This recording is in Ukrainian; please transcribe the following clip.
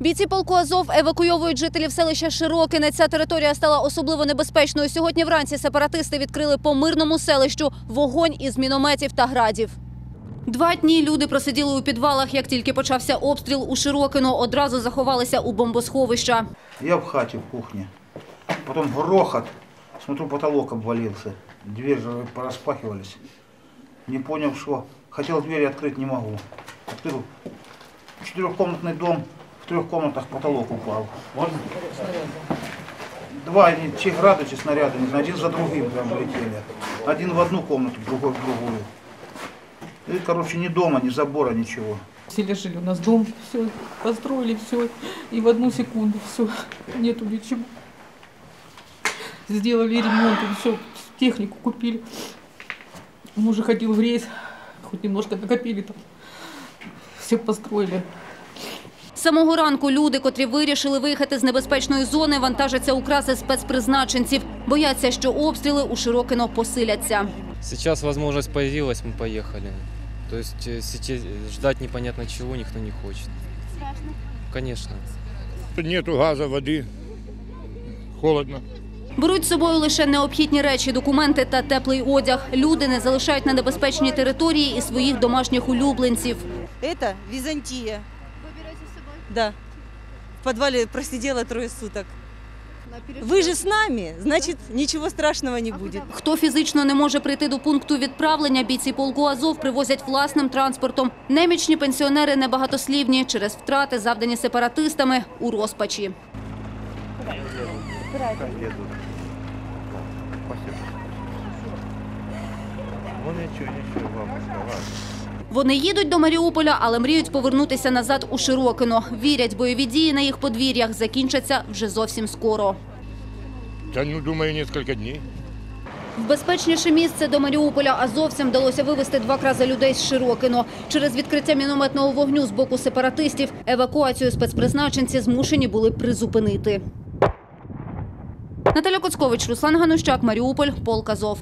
Бійці полку Азов евакуйовують жителів селища Широкине. Ця територія стала особливо небезпечною. Сьогодні вранці сепаратисти відкрили по мирному селищу вогонь із мінометів та градів. Два дні люди просиділи у підвалах. Як тільки почався обстріл у Широкино, одразу заховалися у бомбосховища. Я в хате, в кухне. Потом грохот. Смотрю, потолок обвалился. Двери же пораспахивались. Не понял, что. Хотел двери открыть, не могу. Открыл. Четырехкомнатный дом. В трех комнатах потолок упал. Два они, те грады, те снаряды, не знаю, один за другим прям летели. Один в одну комнату, другой в другую. И, короче, ни дома, ни забора, ничего. Все жили у нас дом, все, построили все, и в одну секунду все, нету ничего. Сделали ремонт, все, технику купили. Муж ходил в рейс, хоть немножко накопили там, все построили. З самого ранку люди, котрі вирішили виїхати з небезпечної зони, вантажаться у краси спецпризначенців. Бояться, що обстріли у Широкино посиляться. Сейчас возможность появилась, мы поехали. То есть э, сейчас ждать непонятно чего никто не хочет. Страшно? Конечно. Нету газа, воды, холодно. Беруть з собою лише необхідні речі, документи та теплий одяг. Люди не залишають на небезпечній території і своїх домашніх улюбленців. Это Византия. Да. В подвале просидела трое суток. Вы же с нами, значит, ничего страшного не будет. Хто фізично не може прийти до пункту відправлення, бійці полку Азов привозять власним транспортом. Немічні пенсіонери небагатослівні через втрати, завдані сепаратистами, у розпачі. Вони їдуть до Маріуполя, але мріють повернутися назад у Широкино. Вірять, бойові дії на їх подвір'ях закінчаться вже зовсім скоро. Да, ну, думаю, несколько дней. В безпечніше місце до Маріуполя азовцям вдалося вивезти два крази людей з Широкино. Через відкриття мінометного вогню з боку сепаратистів евакуацію спецпризначенці змушені були призупинити. Наталя Коцкович, Руслан Ганущак, Маріуполь, Полк Азов.